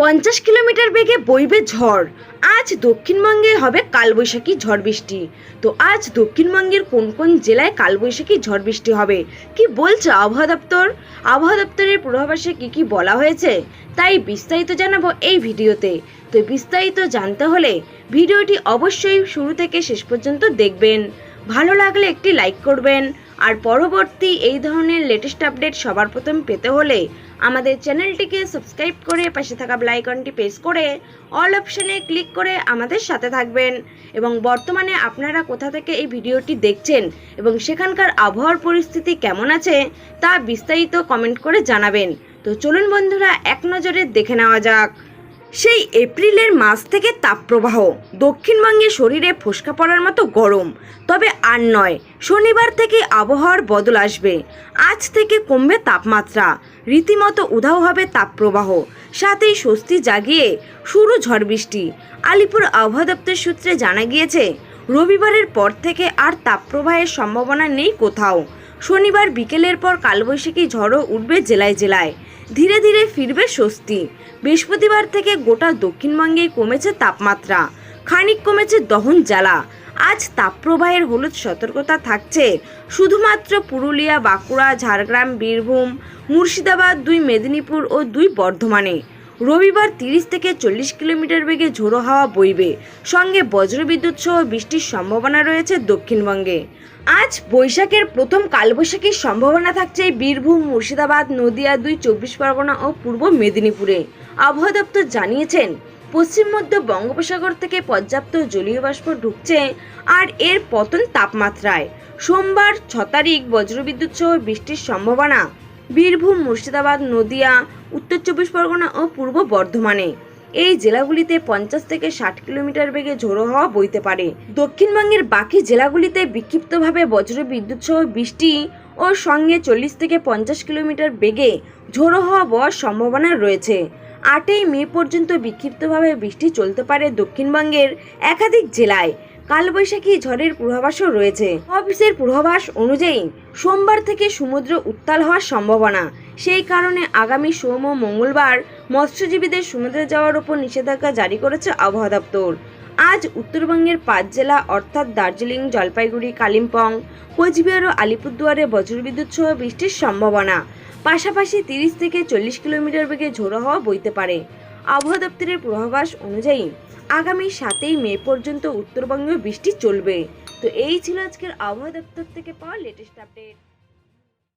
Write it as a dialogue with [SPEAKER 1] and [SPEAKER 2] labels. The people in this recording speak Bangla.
[SPEAKER 1] পঞ্চাশ কিলোমিটার বেগে বইবে ঝড়। আজ দক্ষিণবঙ্গে হবে কালবৈশাখী ঝড় বৃষ্টি। তো আজ দক্ষিণবঙ্গের কোন কোন জেলায় কালবৈশাখী ঝড় বৃষ্টি হবে? কি বলছে আবহাওয়া দপ্তর? আবহাওয়া দপ্তরের পূর্বাভাসে কি কি বলা হয়েছে? তাই বিস্তারিত জানাব এই ভিডিওতে। তো বিস্তারিত জানতে হলে ভিডিওটি অবশ্যই শুরু থেকে শেষ পর্যন্ত দেখবেন। ভালো লাগলে একটি লাইক করবেন। আর পরবর্তী এই ধরনের লেটেস্ট আপডেট সবার প্রথম পেতে হলে আমাদের চ্যানেলটিকে সাবস্ক্রাইব করে পাশে থাকা বেল আইকনটি প্রেস করে অল অপশানে ক্লিক করে আমাদের সাথে থাকবেন। এবং বর্তমানে আপনারা কোথা থেকে এই ভিডিওটি দেখছেন এবং সেখানকার আবহাওয়ার পরিস্থিতি কেমন আছে তা বিস্তারিত কমেন্ট করে জানাবেন। তো চলুন বন্ধুরা, এক নজরে দেখে নেওয়া যাক। সেই এপ্রিলের মাস থেকে তাপপ্রবাহ। দক্ষিণবঙ্গে শরীরে ফোসকা পড়ার মতো গরম। তবে আর নয়, শনিবার থেকে আবহাওয়ার বদল আসবে। আজ থেকে কমবে তাপমাত্রা। রীতিমতো উধাও হবে তাপপ্রবাহ। সাথেই স্বস্তি জাগিয়ে শুরু ঝড় বৃষ্টি। আলিপুর আবহাওয়া দপ্তর সূত্রে জানা গিয়েছে, রবিবারের পর থেকে আর তাপপ্রবাহের সম্ভাবনা নেই কোথাও। শনিবার বিকেলের পর কালবৈশাখী ঝড়ও উঠবে জেলায় জেলায়। ধীরে ধীরে ফিরবে স্বস্তি। বৃহস্পতিবার থেকে গোটা দক্ষিণবঙ্গে কমেছে তাপমাত্রা। খানিক কমেছে দহন জ্বালা। আজ তাপপ্রবাহের হলুদ সতর্কতা থাকছে। শুধুমাত্র পুরুলিয়া, বাঁকুড়া, ঝাড়গ্রাম, বীরভূম, মুর্শিদাবাদ, দুই মেদিনীপুর ও দুই বর্ধমানে। রবিবার তিরিশ থেকে চল্লিশ কিলোমিটার বেগে ঝোড়ো হাওয়া বইবে। সঙ্গে বজ্রবিদ্যুৎ সহ বৃষ্টির সম্ভাবনা রয়েছে দক্ষিণবঙ্গে। আজ বৈশাখের প্রথম কালবৈশাখীর সম্ভাবনা থাকছে বীরভূম, মুর্শিদাবাদ, নদিয়া, দুই চব্বিশ পরগনা ও পূর্ব মেদিনীপুরে। আবহাওয়া দপ্তর জানিয়েছেন, পশ্চিম মধ্য বঙ্গোপসাগর থেকে পর্যাপ্ত জলীয় বাষ্প ঢুকছে আর এর পতন তাপমাত্রায়। সোমবার ছ তারিখ বজ্রবিদ্যুৎ সহ বৃষ্টির সম্ভাবনা বীরভূম, মুর্শিদাবাদ, নদিয়া, উত্তর চব্বিশ পরগনা ও পূর্ব বর্ধমানে। এই জেলাগুলিতে পঞ্চাশ থেকে ষাট কিলোমিটার বেগে ঝোড়ো হওয়া বইতে পারে। দক্ষিণবঙ্গের বাকি জেলাগুলিতে বিক্ষিপ্তভাবে বজ্র বিদ্যুৎ সহ বৃষ্টি ও সঙ্গে চল্লিশ থেকে পঞ্চাশ কিলোমিটার বেগে ঝোড়ো হওয়া বওয়ার সম্ভাবনা রয়েছে। আটই মে পর্যন্ত বিক্ষিপ্তভাবে বৃষ্টি চলতে পারে দক্ষিণবঙ্গের একাধিক জেলায়। কালবৈশাখী ঝড়ের পূর্বাভাসও রয়েছে। অফিসের পূর্বাভাস অনুযায়ী সোমবার থেকে সমুদ্র উত্তাল হওয়ার সম্ভাবনা। সেই কারণে আগামী সোম ও মঙ্গলবার মৎস্যজীবীদের সমুদ্রে যাওয়ার উপর নিষেধাজ্ঞা জারি করেছে আবহাওয়া দপ্তর। আজ উত্তরবঙ্গের পাঁচ জেলা অর্থাৎ দার্জিলিং, জলপাইগুড়ি, কালিম্পং, কোচবিহার ও আলিপুরদুয়ারে বজ্রবিদ্যুৎ সহ বৃষ্টির সম্ভাবনা। পাশাপাশি তিরিশ থেকে চল্লিশ কিলোমিটার বেগে ঝোড়ো হওয়া বইতে পারে। আবহাওয়া দপ্তরের পূর্বাভাস অনুযায়ী আগামী সাতই মে পর্যন্ত উত্তরবঙ্গে বৃষ্টি চলবে। তো এই ছিল আজকের আবহাওয়া দপ্তর থেকে পাওয়া লেটেস্ট আপডেট